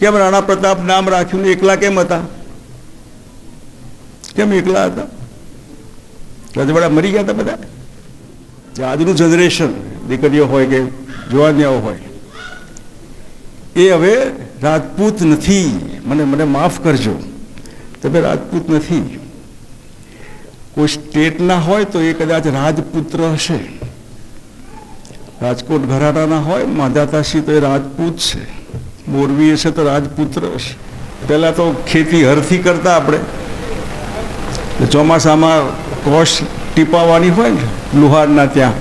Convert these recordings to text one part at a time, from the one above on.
કેમ રાણા પ્રતાપ નામ રાખ્યું ને એકલા કેમ હતા? કેમ એકલા હતા? રજવાડા મરી ગયા હતા બધા? આજનું જનરેશન દીકરીઓ હોય કે જુવાનિયાઓ હોય, એ હવે રાજપૂત નથી. મને મને માફ કરજો. તમે રાજપૂત નથી. કોઈ સ્ટેટના હોય તો એ કદાચ રાજપુત્ર હશે. રાજકોટ ઘરાટાના હોય માધાતાશી તો એ રાજપૂત છે. મોરબી હશે તો રાજપુત્ર હશે. પહેલાં તો ખેતી હરથી કરતા આપણે. ચોમાસામાં કોશ ટીપાવવાની હોય ને, લુહારના ત્યાં.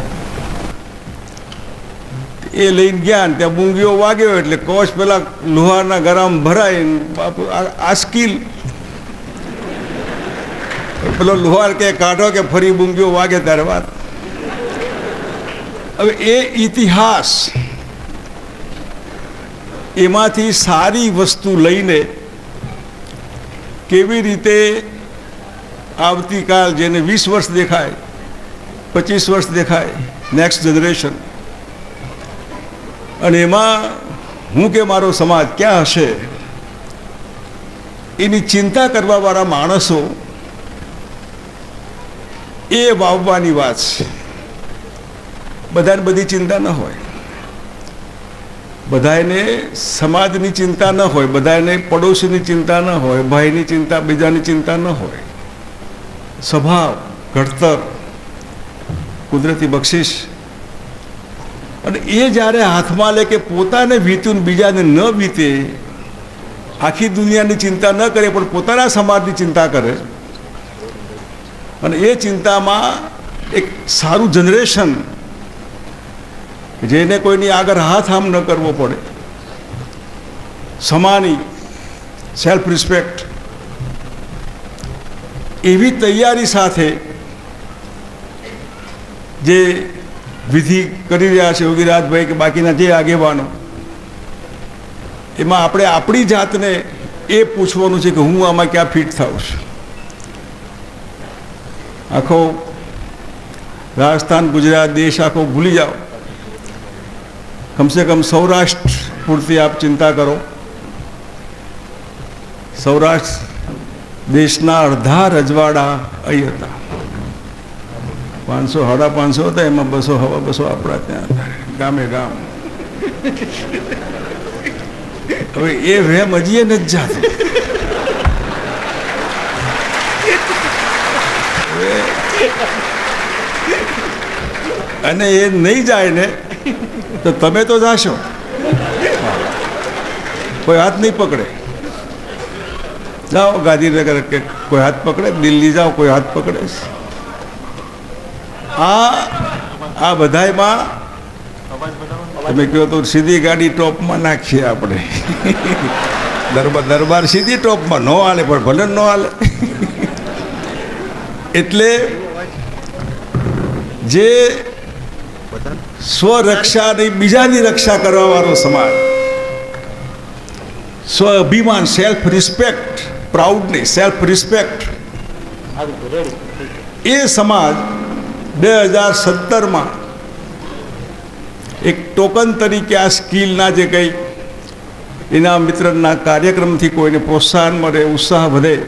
એ લઈને ગયા ત્યાં મૂંગીઓ વાગ્યો એટલે કોશ પેલા લુહારના ગરમ ભરાય બાપુ આ સ્કીલ. પેલો લુહાર કે કાઢો કે ફરી મૂંગીઓ વાગે ત્યારે વાત. હવે એ ઇતિહાસ એમાંથી સારી વસ્તુ લઈને કેવી રીતે આવતીકાલ જેને વીસ વર્ષ દેખાય, પચીસ વર્ષ દેખાય નેક્સ્ટ જનરેશન અને એમાં હું કે મારો સમાજ ક્યાં હશે? એની ચિંતા કરવાવાળા માણસો એ વાવવાની વાત છે. બધાને બધી ચિંતા ન હોય. બધાને સમાજની ચિંતા ન હોય બધાને પડોશીની ચિંતા ન હોય, ભાઈની ચિંતા, બીજાની ચિંતા ન હોય. સ્વભાવ, ઘડતર, કુદરતી બક્ષિસ. અને એ જ્યારે હાથમાં લે કે પોતાને વીત્યું બીજાને ન વીતે, આખી દુનિયાની ચિંતા ન કરે, પણ પોતાના સમાજની ચિંતા કરે. અને એ ચિંતામાં એક સારું જનરેશન જેને કોઈની આગળ હાથ આમ ન કરવો પડે. સમાની સેલ્ફ રિસ્પેક્ટ એવી તૈયારી સાથે જે વિધિ કરી રહ્યા છે યોગીરાજભાઈ કે બાકીના જે આગેવાનો, એમાં આપણે આપણી જાતને એ પૂછવાનું છે કે હું આમાં ક્યાં ફિટ થાઉં છું. આખો રાજસ્થાન, ગુજરાત, દેશ આખો ભૂલી જાઓ. કમસે કમ સૌરાષ્ટ્ર પૂરતી આપ ચિંતા કરો. સૌરાષ્ટ્ર દેશના અડધા રજવાડા અહીં હતા. પાંચસો, સાડા પાંચસો હતા, એમાં બસો, હવા બસો આપણા ત્યાં ગામે ગામ. હવે એ વેમ હજી એ નથી જાતો. અને એ નહીં જાય ને તો તમે તો જાશો. કોઈ હાથ નહીં પકડે. જાઓ ગાંધીનગર કે કોઈ હાથ પકડે, દિલ્હી જાઓ, કોઈ હાથ પકડે. આ આ બધામાં તમે કહો તો સીધી ગાડી ટોપમાં નાખીએ આપણે. દરબાર દરબાર સીધી ટોપમાં, ન હાલે, પણ ભલે ન હાલે. એટલે જે સ્વરક્ષાની બીજાની રક્ષા કરવાવાળો સમાજ. સ્વ અભિમાન સેલ્ફ રિસ્પેક્ટ પ્રાઉડની સેલ્ફ રિસ્પેક્ટ એ સમાજ બે હજાર સત્તરમાં એક ટોકન તરીકે આ સ્કિલના જે કંઈ એના મિત્રના કાર્યક્રમથી કોઈને પ્રોત્સાહન મળે, ઉત્સાહ વધે,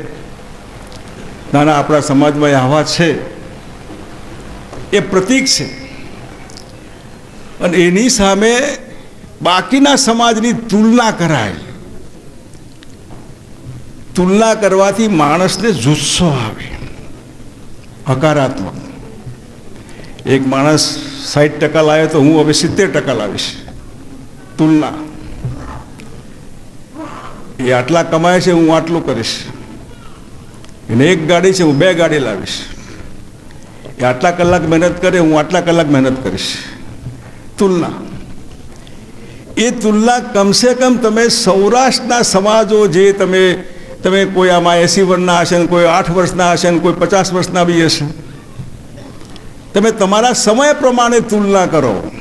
નાના આપણા સમાજમાં આવા છે. એ પ્રતીક છે. અને એની સામે બાકીના સમાજની તુલના કરાય. તુલના કરવાથી માણસને જુસ્સો આવે. હકારાત્મક. એક માણસ સાઠ ટકા લાવ્યો તો હું હવે સિત્તેર ટકા લાવીશ. તુલના. એ આટલા કમાય છે, હું આટલું કરીશ. એને એક ગાડી છે, હું બે ગાડી લાવીશ. એ આટલા કલાક મહેનત કરે, હું આટલા કલાક મહેનત કરીશ. તુલના. એ તુલના કમસે કમ તમે સૌરાષ્ટ્રના સમાજો જે તમે તમે કોઈ આમાં એસી વર્ષના હશે ને કોઈ આઠ વર્ષના હશે ને કોઈ પચાસ વર્ષના બી હશે. તમે તમારા સમય પ્રમાણે તુલના કરો.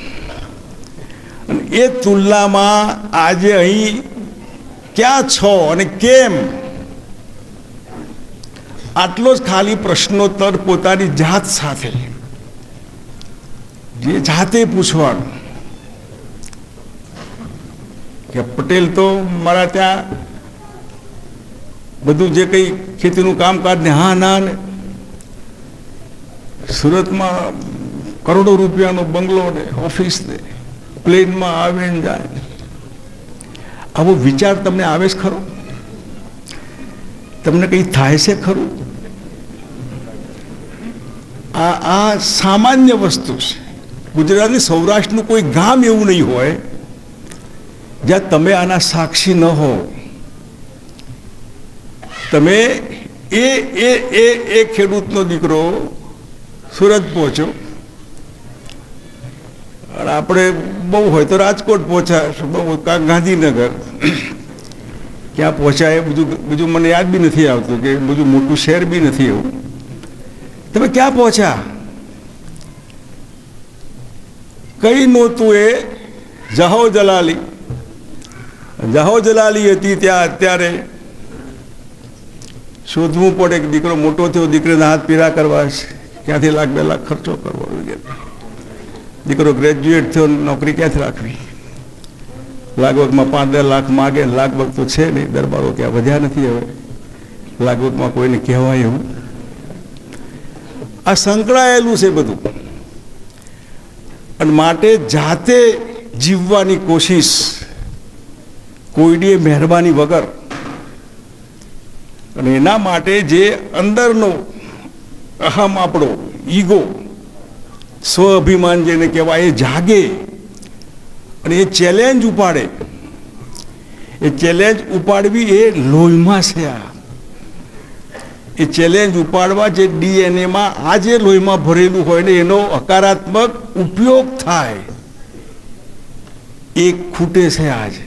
એ તુલનામાં આજે અહીં ક્યાં છો અને કેમ? આટલો જ ખાલી પ્રશ્નોત્તર પોતાની જાત સાથે. જે જાતે પૂછવાનું કે પટેલ તો મારા ત્યાં બધું જે કંઈ ખેતીનું કામકાજ ને, હા, ના, ને. સુરતમાં કરોડો રૂપિયાનો બંગલો ને, ઓફિસ ને, પ્લેનમાં આવે ને જાય. આવો વિચાર તમને આવે છે ખરો? તમને કંઈ થાય છે ખરું? આ આ સામાન્ય વસ્તુ છે. ગુજરાતની સૌરાષ્ટ્રનું કોઈ ગામ એવું નહીં હોય જ્યાં તમે આના સાક્ષી ન હો. તમે એ એ એ એ ખેડૂતનો દીકરો સુરત પહોંચ્યો. અને આપણે બહુ હોય તો રાજકોટ પહોંચ્યા, બહુ કાં ગાંધીનગર. ક્યાં પહોંચ્યા એ બધું બધું મને યાદ બી નથી આવતું કે બધું મોટું શહેર બી નથી એવું. તમે ક્યાં પહોંચ્યા? કઈ નહોતું એ? જહો જલાલી. જહો જલાલી હતી ત્યાં અત્યારે. શોધવું પડે કે દીકરો મોટો થયો, દીકરીના હાથ પીરા કરવા ક્યાંથી લાખ બે લાખ ખર્ચો કરવો વગેરે દીકરો ગ્રેજ્યુએટ થયો, નોકરી ક્યાંથી રાખવી? લાગવગમાં પાંચ દસ લાખ માગે, લાગવગ તો છે નહીં, દરબારો ક્યાં વધ્યા નથી હવે. લાગવગમાં કોઈને કહેવાય એવું? આ સંકળાયેલું છે બધું. અને માટે જાતે જીવવાની કોશિશ કોઈની મહેરબાની વગર. અને એના માટે જે અંદરનો અહમ આપણો, ઈગો સ્વ અભિમાન જેને કહેવાય, એ જાગે અને એ ચેલેન્જ ઉપાડે. એ ચેલેન્જ ઉપાડવી એ લોહીમાં છે આ. એ ચેલેન્જ ઉપાડવા જે ડીએનએમાં આ જે લોહીમાં ભરેલું હોય ને, એનો હકારાત્મક ઉપયોગ થાય. એ ખૂટે છે આજે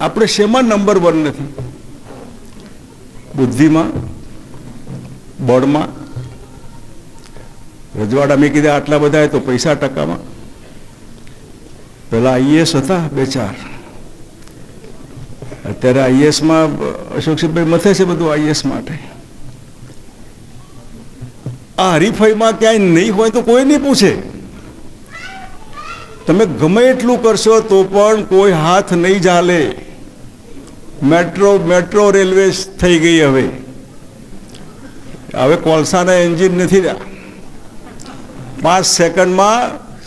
આપણે શેમાં નંબર વન નથી? બુદ્ધિમાં, બળમાં? રજવાડા મેં કીધા આટલા બધા તો પૈસા ટકામાં. પેલા આઈએસ હતા બે ચાર. અત્યારે આઈએસમાં અશોકસિંહભાઈ મથે છે બધું આઈએસ માટે. આ હરીફાઈમાં ક્યાંય નહીં હોય તો કોઈ નહીં પૂછે. તમે ગમે એટલું કરશો તો પણ કોઈ હાથ નહીં ચાલે મેટ્રો મેટ્રો રેલવે થઈ ગઈ હવે. હવે કોલસાના એન્જિન નથી રહ્યા. પાંચ સેકન્ડમાં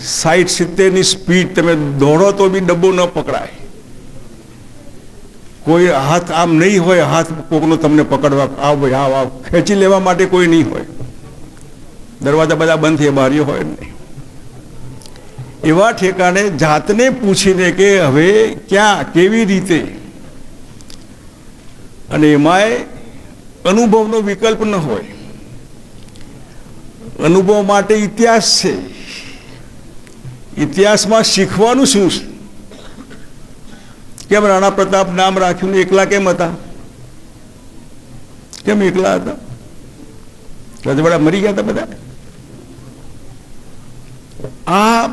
સાઠ સિત્તેરની સ્પીડ તમે દોડો તો બી ડબ્બો ન પકડાય. કોઈ હાથ આમ નહીં હોય, હાથ કોકનો તમને પકડવા આવ ભાઈ, આવ આવ. ખેંચી લેવા માટે કોઈ નહીં હોય. દરવાજા બધા બંધ થઈ બારીઓ હોય નહીં. એવા ઠેકાણે જાતને પૂછીને કે હવે ક્યાં, કેવી રીતે? અને એમાંય અનુભવનો વિકલ્પ ન હોય. અનુભવ માટે ઇતિહાસ છે. ઇતિહાસમાં શીખવાનું શું છે? કેમ રાણા પ્રતાપ નામ રાખ્યું એકલા કેમ હતા? કેમ એકલા હતા? રજવાડા મરી ગયા હતા બધા? આ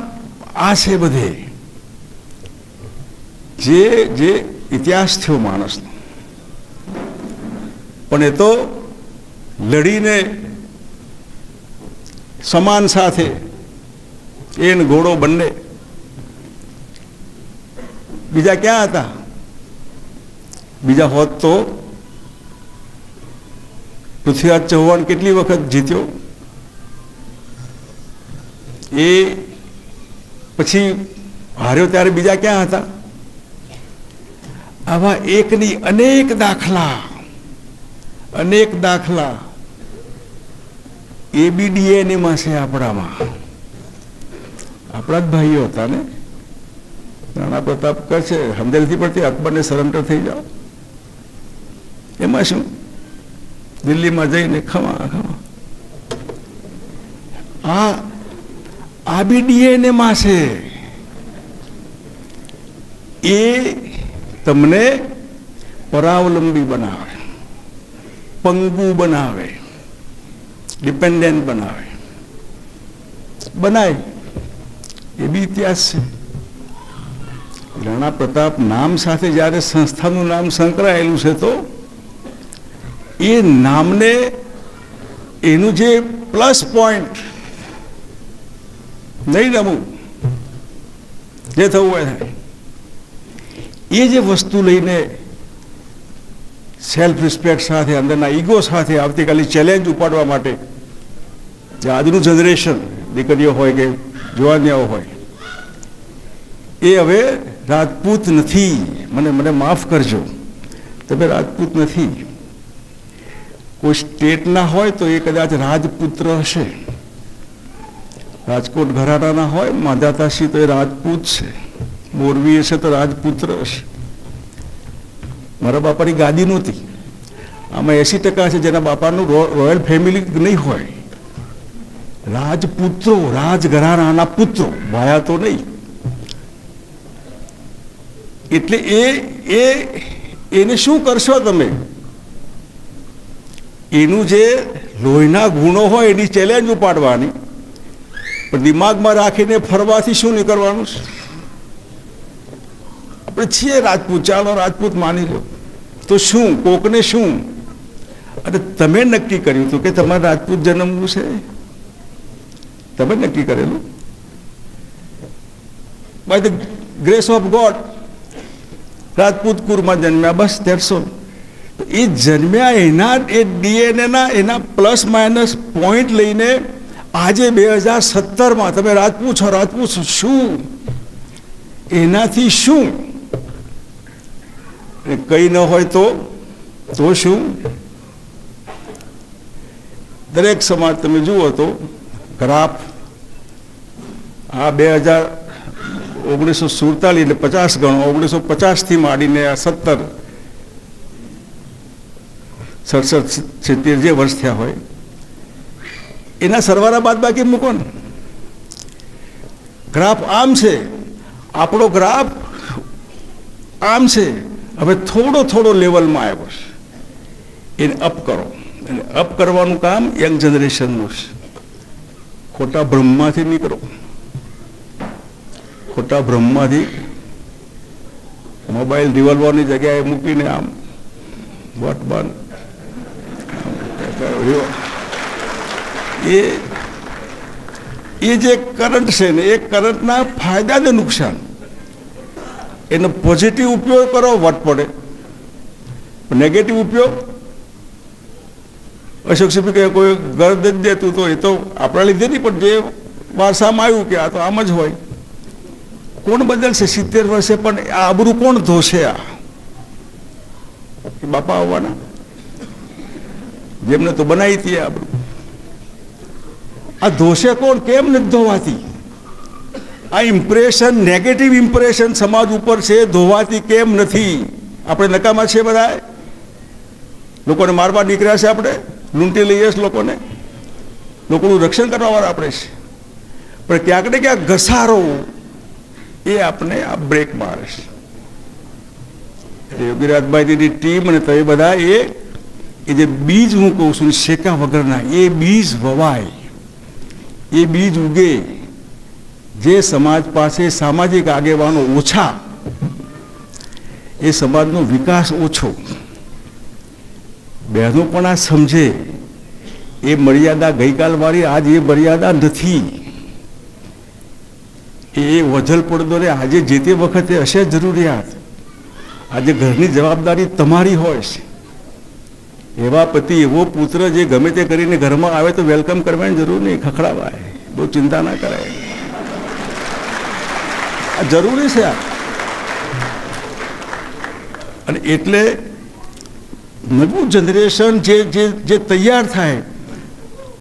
આ છે બધે. જે જે ઇતિહાસ થયો માણસનો. પણ એ તો લડીને સમાન સાથે એન ઘોડો બંને બીજા ક્યાં હતા? બીજા હોત તો? પૃથ્વીરાજ ચૌહાણ કેટલી વખત જીત્યો? એ પછી હાર્યો ત્યારે બીજા ક્યાં હતા? આવા એકની અનેક દાખલા અનેક દાખલા એબીડીએ ને ડીએનએમાં છે આપણામાં. આપણા જ ભાઈઓ હતા ને? રાણા પ્રતાપ કહે છે નથી પડતી અકબરને સરેન્ડર થઈ જાઓ. એમાં શું? દિલ્હીમાં જઈને ખમા ખમા. આ આ બી ડીએનએમાં છે. એ તમને પરાવલંબી બનાવે. પંગુ બનાવે. ડિપેન્ડન્ટ બનાવે. બનાય. એ બી ઇતિહાસ છે. રાણા પ્રતાપ નામ સાથે જ્યારે સંસ્થાનું નામ સંકળાયેલું છે તો એ નામને એનું જે પ્લસ પોઈન્ટ નહીં રમવું, જે થવું હોય થાય, એ જે વસ્તુ લઈને સેલ્ફ રિસ્પેક્ટ સાથે, અંદરના ઈગો સાથે આવતીકાલે ચેલેન્જ ઉપાડવા માટે જે આજનું જનરેશન દીકરીઓ હોય કે જુવાનિયાઓ હોય, એ હવે રાજપૂત નથી. મને મને માફ કરજો. તમે રાજપૂત નથી. કોઈ સ્ટેટના હોય તો એ કદાચ રાજપુત્ર હશે. રાજકોટ ઘરાણાના હોય, માધાતાશી તો એ રાજપૂત છે. મોરબી હશે તો રાજપુત્ર હશે. મારા બાપાની ગાદી નહોતી. આમાં એસી ટકા છે જેના બાપાનું રોયલ ફેમિલી નહીં હોય. રાજપુત્રો, રાજઘરાણાના પુત્રો, ભાયા તો નહીં. એટલે એ એ, એને શું કરશો તમે? એનું જે લોહીના ગુણો હોય એની ચેલેન્જ ઉપાડવાની. પણ દિમાગમાં રાખીને ફરવાથી શું નીકળવાનું? છે આપણે છીએ રાજપૂત, ચાલો રાજપૂત માની લો. તો શું? કોકને શું? અને તમે નક્કી કર્યું હતું કે તમારે રાજપૂત જન્મવું છે? તમે નક્કી કરેલું? By the grace of god Rajput કુરમાં જન્મ્યા, બસ તેરસો એ જન્મ્યા એના એ ડીએનએના એના પ્લસ માઇનસ પોઈન્ટ લઈને આજે બે હજાર સત્તરમાં તમે રાજપૂત છો રાજપૂત છો, શું? એનાથી શું? કંઈ ન હોય તો તો શું? દરેક સમાજ તમે જુઓ તો, ગ્રાફ આ બે હજાર ઓગણીસો સુડતાલીસ એટલે પચાસ ગણો ઓગણીસો પચાસથી માંડીને આ સત્તર, સડસઠ, સિત્તેર જે વર્ષ થયા હોય, એના સરવાળા બાદ બાકી મૂકો ને. ગ્રાફ આમ છે, આપણો ગ્રાફ આમ છે, હવે થોડો થોડો લેવલમાં આવ્યો છે. એને અપ કરો. અને અપ કરવાનું કામ યંગ જનરેશનનું છે. ખોટા ભ્રમમાંથી નીકળો. ખોટા ભ્રમમાંથી મોબાઈલ રિવોલ્વરની જગ્યાએ મૂકીને આમ વટ બન એ એ જે કરંટ છે ને, એ કરંટના ફાયદા ને નુકસાન. એનો પોઝિટિવ ઉપયોગ કરો, વટ પડે. નેગેટિવ ઉપયોગ. અશોક સિંહ કે કોઈ ગરદ દેતું તો એ તો આપણા લીધે નહીં, પણ જે વારસામાં આવ્યું કે આ તો આમ જ હોય. કોણ બદલશે? સિત્તેર વર્ષે પણ આ આબરું કોણ ધોશે આ? બાપા આવવાના. જેમને તો બનાવી હતી આબરું. આ ધોશે કોણ? કેમ નથી ધોવાતી? આ ઇમ્પ્રેશન નેગેટિવ ઇમ્પ્રેશન સમાજ ઉપર છે, ધોવાતી કેમ નથી? આપણે નકામા છે બધા લોકોને મારવા નીકળ્યા છે આપણે? લૂંટી લઈએ છીએ લોકોને? લોકોનું રક્ષણ કરવાવાળા આપણે છે પણ ક્યાંક ને ક્યાંક ઘસારો એ આપણે આ બ્રેક મારે છે. યોગીરાજભાઈની ટીમ અને તમે બધા એ એ જે બીજ હું કહું છું શેકા વગરના, એ બીજ વવાય. એ બીજ ઉગે. જે સમાજ પાસે સામાજિક આગેવાનો ઓછા, એ સમાજનો વિકાસ ઓછો. બહેનો પણ આ સમજે. એ મર્યાદા ગઈકાલવાળી, આજ એ મર્યાદા નથી. એ વજલ પડદોને આજે જે તે વખતે હશે જરૂરિયાત. આજે ઘરની જવાબદારી તમારી હોય છે. એવા પતિ, એવો પુત્ર જે ગમે તે કરીને ઘરમાં આવે તો વેલકમ કરવાની જરૂર નહીં, ખખડાવાય. બહુ ચિંતા ના કરાય. જરૂરી છે આ. અને એટલે નવું જનરેશન જે જે તૈયાર થાય